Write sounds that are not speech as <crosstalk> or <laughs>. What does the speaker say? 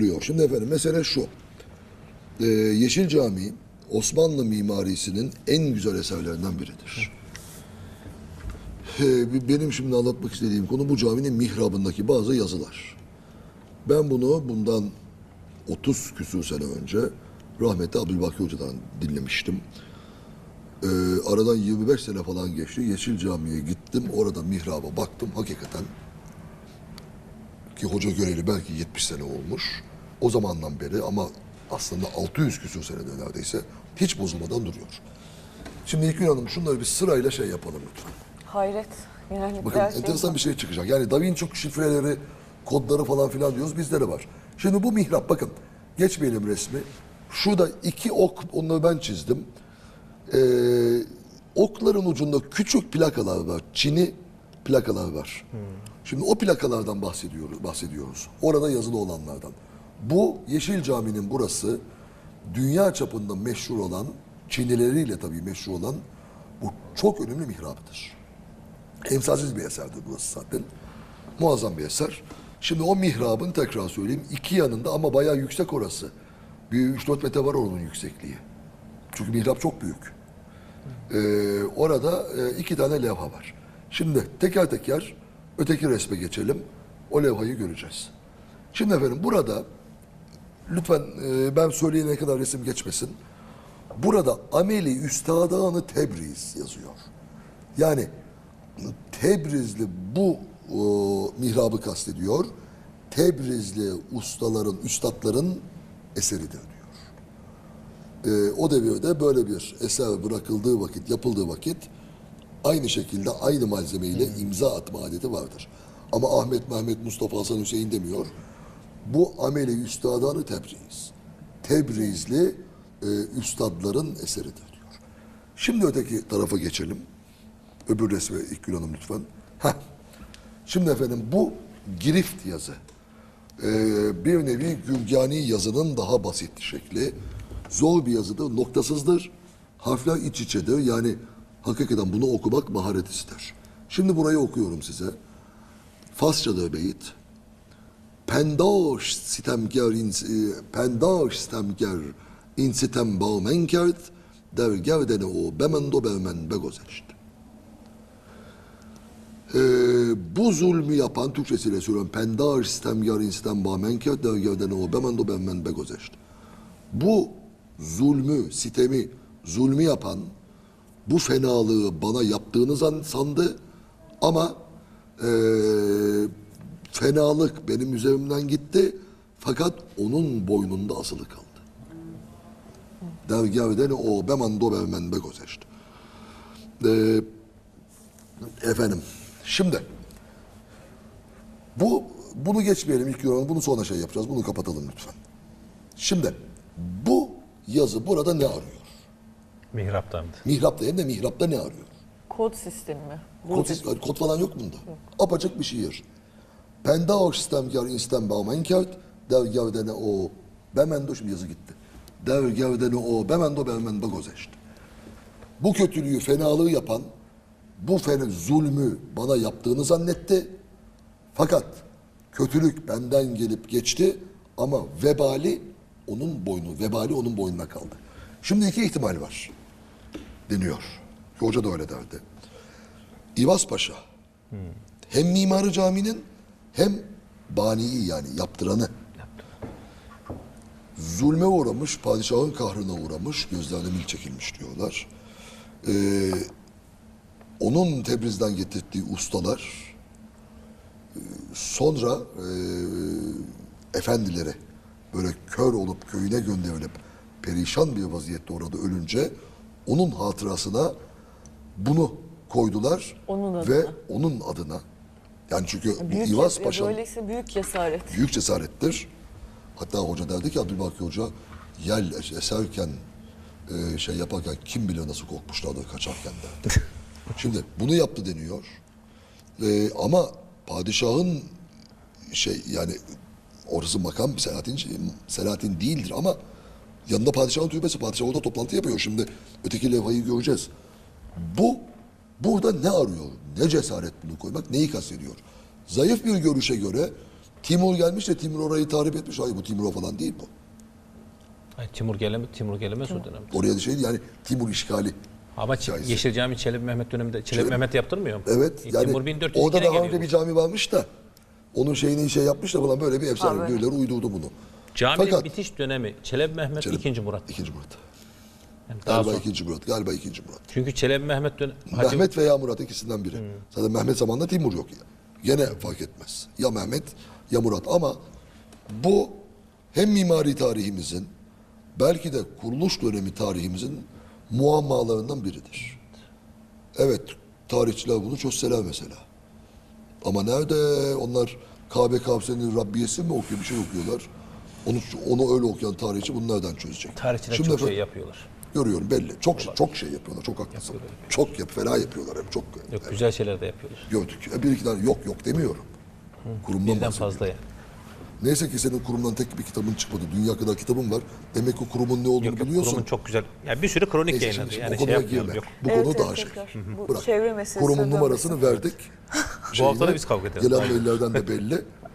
Oluyor. Şimdi efendim mesele şu. Ee, Yeşil Camii Osmanlı mimarisinin en güzel eserlerinden biridir. Ee, benim şimdi anlatmak istediğim konu bu caminin mihrabındaki bazı yazılar. Ben bunu bundan 30 küsur sene önce rahmetli Abdülbaki Hoca'dan dinlemiştim. Ee, aradan 25 sene falan geçti. Yeşil Camii'ye gittim. Orada mihraba baktım. Hakikaten ki hoca göreli belki 70 sene olmuş. O zamandan beri ama aslında 600 küsur senede neredeyse hiç bozulmadan duruyor. Şimdi İlkgün Hanım şunları bir sırayla şey yapalım lütfen. Hayret. Yani Bakın her şey- enteresan bir şey çıkacak. Yani Da Vinci şifreleri, kodları falan filan diyoruz bizde de var. Şimdi bu mihrap bakın geçmeyelim resmi. Şurada iki ok onları ben çizdim. Ee, okların ucunda küçük plakalar var. Çini plakalar var. Şimdi o plakalardan bahsediyoruz, bahsediyoruz. Orada yazılı olanlardan. Bu Yeşil Cami'nin burası dünya çapında meşhur olan, çinileriyle tabii meşhur olan bu çok önemli mihraptır. Emsalsiz bir eserdir burası zaten. Muazzam bir eser. Şimdi o mihrabın tekrar söyleyeyim iki yanında ama bayağı yüksek orası. Bir 3-4 metre var onun yüksekliği. Çünkü mihrap çok büyük. Ee, orada e, iki tane levha var. Şimdi teker teker öteki resme geçelim. O levhayı göreceğiz. Şimdi efendim burada lütfen e, ben söyleyene kadar resim geçmesin. Burada Ameli Üstadanı Tebriz yazıyor. Yani Tebrizli bu e, mihrabı kastediyor. Tebrizli ustaların, üstadların eseridir diyor. E, o devirde böyle bir eser bırakıldığı vakit, yapıldığı vakit aynı şekilde aynı malzemeyle imza atma adeti vardır. Ama Ahmet, Mehmet, Mustafa, Hasan, Hüseyin demiyor. Bu ameli üstadanı Tebriz. Tebrizli e, üstadların eseridir diyor. Şimdi öteki tarafa geçelim. Öbür resme İlkgül Hanım lütfen. Heh. Şimdi efendim bu girift yazı. Ee, bir nevi Gülgani yazının daha basit şekli. Zor bir yazıdır, noktasızdır. Harfler iç içedir. Yani hakikaten bunu okumak maharet ister. Şimdi burayı okuyorum size. Farsçadır beyit. Pendaş sitemger ins, e, pendaş sitemger in sitem bağmen kert der gerdene o bemendo bermen begozeşt. Ee, bu zulmü yapan Türkçesiyle söylüyorum. Pendar sistem yarın sistem bağmen kert der gerdene o bemendo bermen begozeşt. Bu zulmü, sitemi, zulmü yapan bu fenalığı bana yaptığını sandı ama eee, fenalık benim üzerimden gitti fakat onun boynunda asılı kaldı. Dergâvden o beman do bermen begozeşt. Eee efendim şimdi bu bunu geçmeyelim ilk yorum bunu sonra şey yapacağız bunu kapatalım lütfen. Şimdi bu yazı burada ne arıyor? Mihraptan. Mihrapta hem de mihrapta ne arıyor? Kod sistemi mi? Kod, kod falan yok bunda. Apacık bir şiir. Penda o sistemkar instem bağmen kart der gevdene o bemendo şimdi yazı gitti. Der gevdene o bemendo bermen begozeşt. Bu kötülüğü, fenalığı yapan bu fena, zulmü bana yaptığını zannetti. Fakat kötülük benden gelip geçti ama vebali onun boynu, vebali onun boynuna kaldı. Şimdi iki ihtimal var deniyor. Hoca da öyle derdi. İvaz Paşa hem mimarı caminin hem baniyi yani yaptıranı zulme uğramış, padişahın kahrına uğramış, gözlerine mil çekilmiş diyorlar. Ee, onun Tebriz'den getirdiği ustalar e, sonra e, efendilere böyle kör olup köyüne gönderilip perişan bir vaziyette orada ölünce onun hatırasına bunu koydular Onun adına. ve onun adına yani çünkü bu Büyük İvaz ces- Paşa'nın Böyleyse büyük cesaret. büyük cesarettir. Hatta hoca derdi ki Abdülbaki Hoca yel es- eserken e, şey yaparken kim bilir nasıl korkmuşlardır kaçarken derdi. <laughs> Şimdi bunu yaptı deniyor. E, ama padişahın şey yani orası makam Selahattin, Selahattin değildir ama yanında padişahın türbesi. Padişah orada toplantı yapıyor. Şimdi öteki levhayı göreceğiz. Bu burada ne arıyor? Ne cesaret bunu koymak? Neyi kastediyor? Zayıf bir görüşe göre Timur gelmiş de Timur orayı tahrip etmiş. Hayır bu Timur falan değil bu. Ay, Timur geleme, Timur gelemez o dönemde. Oraya da şey yani Timur işgali. Ama Hikayesi. Yeşil Cami Çelebi Mehmet döneminde Çelebi Çelebi- Mehmet yaptırmıyor mu? Evet E, yani Timur 1402'de orada daha önce bir cami varmış da onun şeyini şey yapmış da falan böyle bir efsane. Birileri uydurdu bunu. Caminin Fakat- bitiş dönemi Çelebi Mehmet Çelebi- 2. Murat. İkinci Murat. Yani daha Galiba sonra. ikinci Murat. Galiba ikinci Murat. Çünkü Çelebi Mehmet dönemi Mehmet veya Murat ikisinden biri. Hmm. Zaten Mehmet zamanında Timur yok ya. Gene fark etmez. Ya Mehmet ya Murat ama bu hem mimari tarihimizin belki de kuruluş dönemi tarihimizin muammalarından biridir. Evet tarihçiler bunu çözseler mesela. Ama nerede onlar Kabe Kavse'nin Rabbiyesi mi okuyor bir şey okuyorlar. Onu, onu öyle okuyan tarihçi bunu nereden çözecek? tarihçiler Şimdi çok efendim- şey yapıyorlar. Görüyorum belli. Çok çok şey yapıyorlar. Çok haklısın. Çok yap, fena yapıyorlar hem çok. Yok güzel şeyler de yapıyorlar. Gördük. E, Bir iki tane yok yok demiyorum. Kurumdan Birden fazla yani. Neyse ki senin kurumdan tek bir kitabın çıkmadı. Dünya kadar kitabın var. Demek ki kurumun ne olduğunu Yok, yok, biliyorsun. kurumun çok güzel. Ya bir sürü kronik Neyse yayınladı. Yani o şey konuya yapmayalım. girme. Yok. Bu Evet, konu evet, daha şey. tekrar. Bu Bırak. çevre meselesine Kurumun numarasını verdik. Bu hafta da Şeyine, biz kavga ederiz. Gelen maillerden de belli. <laughs>